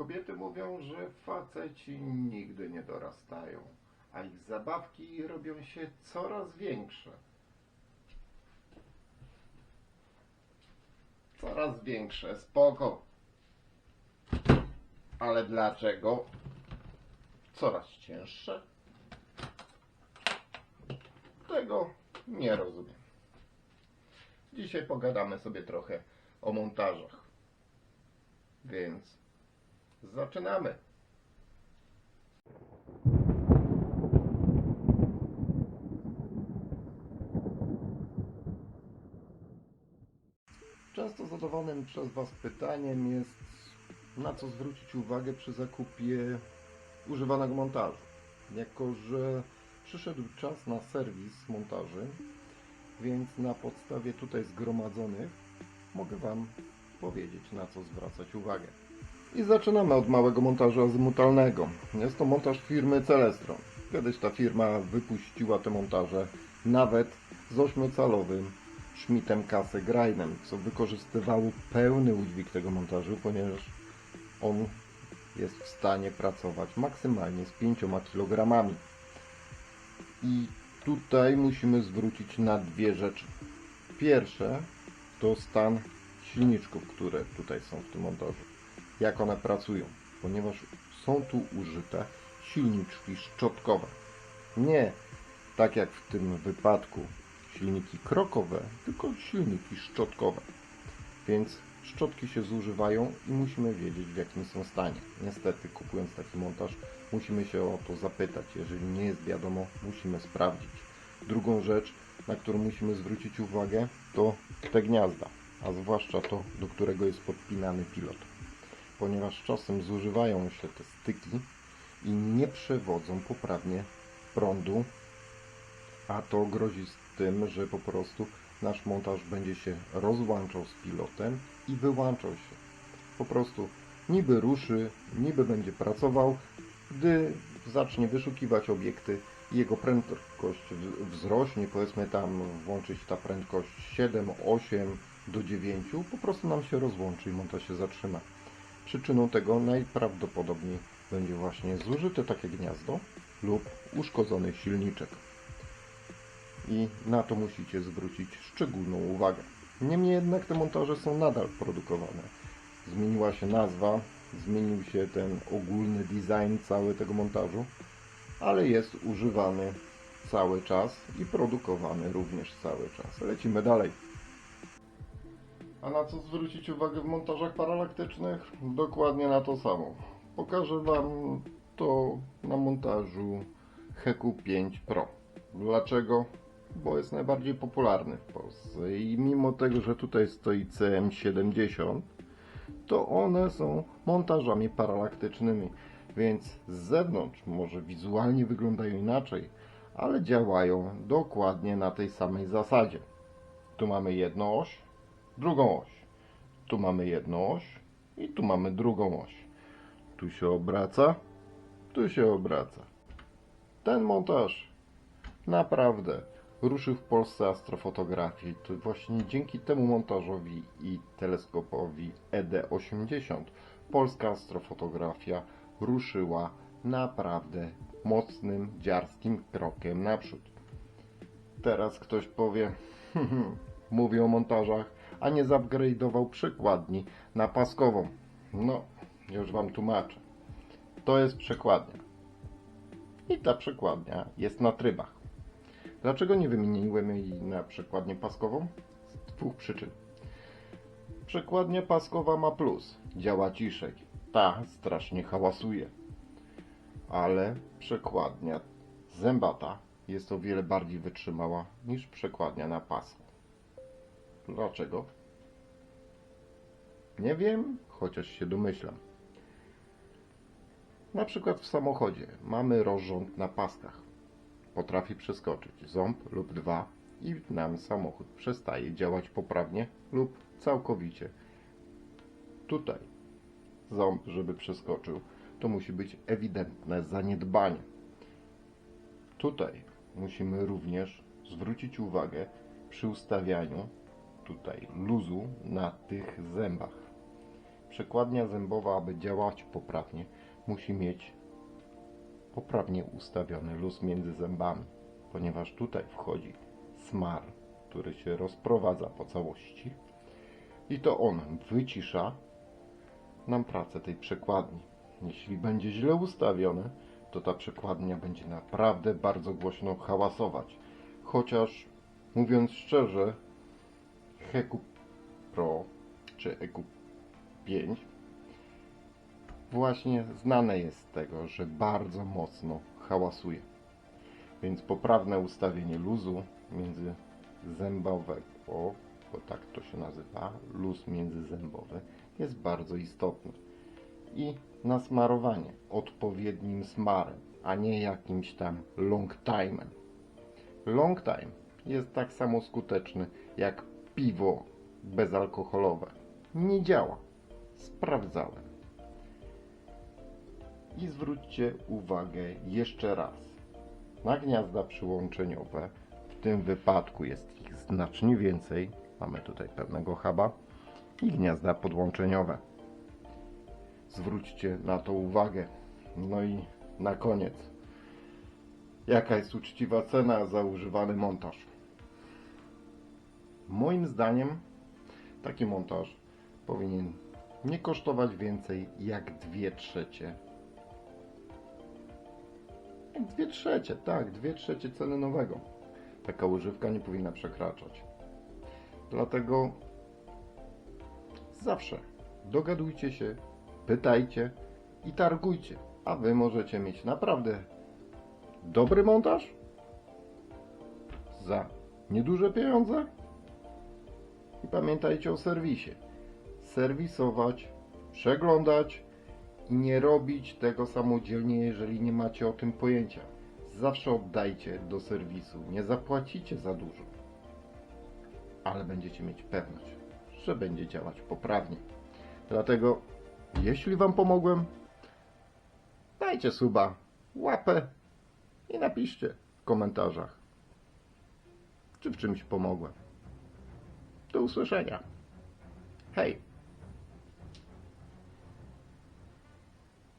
Kobiety mówią, że faceci nigdy nie dorastają, a ich zabawki robią się coraz większe. Coraz większe, spoko. Ale dlaczego coraz cięższe? Tego nie rozumiem. Dzisiaj pogadamy sobie trochę o montażach. Więc zaczynamy. Często zadawanym przez Was pytaniem jest, na co zwrócić uwagę przy zakupie używanego montażu. Jako, że przyszedł czas na serwis montaży, więc na podstawie tutaj zgromadzonych mogę Wam powiedzieć, na co zwracać uwagę. I zaczynamy od małego montażu azymutalnego. Jest to montaż firmy Celestron. Kiedyś ta firma wypuściła te montaże nawet z 8-calowym Schmidtem Kasse co wykorzystywało pełny udźwig tego montażu, ponieważ on jest w stanie pracować maksymalnie z 5 kg. I tutaj musimy zwrócić na dwie rzeczy. Pierwsze to stan silniczków, które tutaj są w tym montażu. Jak one pracują, ponieważ są tu użyte silniczki szczotkowe. Nie tak jak w tym wypadku silniki krokowe, tylko silniki szczotkowe. Więc szczotki się zużywają i musimy wiedzieć w jakim są stanie. Niestety kupując taki montaż musimy się o to zapytać. Jeżeli nie jest wiadomo, musimy sprawdzić. Drugą rzecz, na którą musimy zwrócić uwagę, to te gniazda, a zwłaszcza to, do którego jest podpinany pilot. Ponieważ czasem zużywają się te styki i nie przewodzą poprawnie prądu, a to grozi z tym, że po prostu nasz montaż będzie się rozłączał z pilotem i wyłączał się. Po prostu niby ruszy, niby będzie pracował, gdy zacznie wyszukiwać obiekty jego prędkość wzrośnie, powiedzmy tam włączyć ta prędkość 7, 8 do 9, po prostu nam się rozłączy i montaż się zatrzyma. Przyczyną tego najprawdopodobniej będzie właśnie zużyte takie gniazdo lub uszkodzony silniczek i na to musicie zwrócić szczególną uwagę. Niemniej jednak te montaże są nadal produkowane. Zmieniła się nazwa, zmienił się ten ogólny design cały tego montażu, ale jest używany cały czas i produkowany również cały czas. Lecimy dalej. A na co zwrócić uwagę w montażach paralaktycznych? Dokładnie na to samo. Pokażę Wam to na montażu Heku 5 Pro. Dlaczego? Bo jest najbardziej popularny w Polsce i mimo tego, że tutaj stoi CM70, to one są montażami paralaktycznymi, więc z zewnątrz może wizualnie wyglądają inaczej, ale działają dokładnie na tej samej zasadzie. Tu mamy jedną oś, drugą oś. Tu mamy jedną oś i tu mamy drugą oś. Tu się obraca, tu się obraca. Ten montaż naprawdę ruszył w Polsce astrofotografii. To właśnie dzięki temu montażowi i teleskopowi ED80 polska astrofotografia ruszyła naprawdę mocnym, dziarskim krokiem naprzód. Teraz ktoś powie, mówi o montażach, a nie zupgrade'ował przekładni na paskową. No, już Wam tłumaczę. To jest przekładnia. I ta przekładnia jest na trybach. Dlaczego nie wymieniłem jej na przekładnię paskową? Z dwóch przyczyn. Przekładnia paskowa ma plus, działa ciszej. Ta strasznie hałasuje. Ale przekładnia zębata jest o wiele bardziej wytrzymała niż przekładnia na pasku. Dlaczego? Nie wiem, chociaż się domyślam. Na przykład w samochodzie mamy rozrząd na paskach. Potrafi przeskoczyć ząb lub dwa i nam samochód przestaje działać poprawnie lub całkowicie. Tutaj ząb, żeby przeskoczył, to musi być ewidentne zaniedbanie. Tutaj musimy również zwrócić uwagę przy ustawianiu tutaj luzu na tych zębach. przekładnia zębowa, aby działać poprawnie, musi mieć poprawnie ustawiony luz między zębami, ponieważ tutaj wchodzi smar, który się rozprowadza po całości i to on wycisza nam pracę tej przekładni. Jeśli będzie źle ustawione, to ta przekładnia będzie naprawdę bardzo głośno hałasować. Chociaż mówiąc szczerze, Heku Pro czy EQ 5 właśnie znane jest z tego, że bardzo mocno hałasuje. Więc poprawne ustawienie luzu między zębowego, bo tak to się nazywa, luz międzyzębowy jest bardzo istotny. I nasmarowanie odpowiednim smarem, a nie jakimś tam long time'em. Long time jest tak samo skuteczny jak piwo bezalkoholowe. Nie działa. Sprawdzałem. I zwróćcie uwagę jeszcze raz. Na gniazda przyłączeniowe, w tym wypadku jest ich znacznie więcej. Mamy tutaj pewnego huba i gniazda podłączeniowe. Zwróćcie na to uwagę. No i na koniec. Jaka jest uczciwa cena za używany montaż? Moim zdaniem taki montaż powinien nie kosztować więcej jak 2 trzecie. Jak 2 trzecie, tak, 2 trzecie ceny nowego. Taka używka nie powinna przekraczać. Dlatego zawsze dogadujcie się, pytajcie i targujcie, a wy możecie mieć naprawdę dobry montaż za nieduże pieniądze i pamiętajcie o serwisie. Serwisować, przeglądać i nie robić tego samodzielnie, jeżeli nie macie o tym pojęcia. Zawsze oddajcie do serwisu. Nie zapłacicie za dużo, ale będziecie mieć pewność, że będzie działać poprawnie. Dlatego, jeśli Wam pomogłem, dajcie suba, łapę i napiszcie w komentarzach, czy w czymś pomogłem. 都说帅呀，嗨！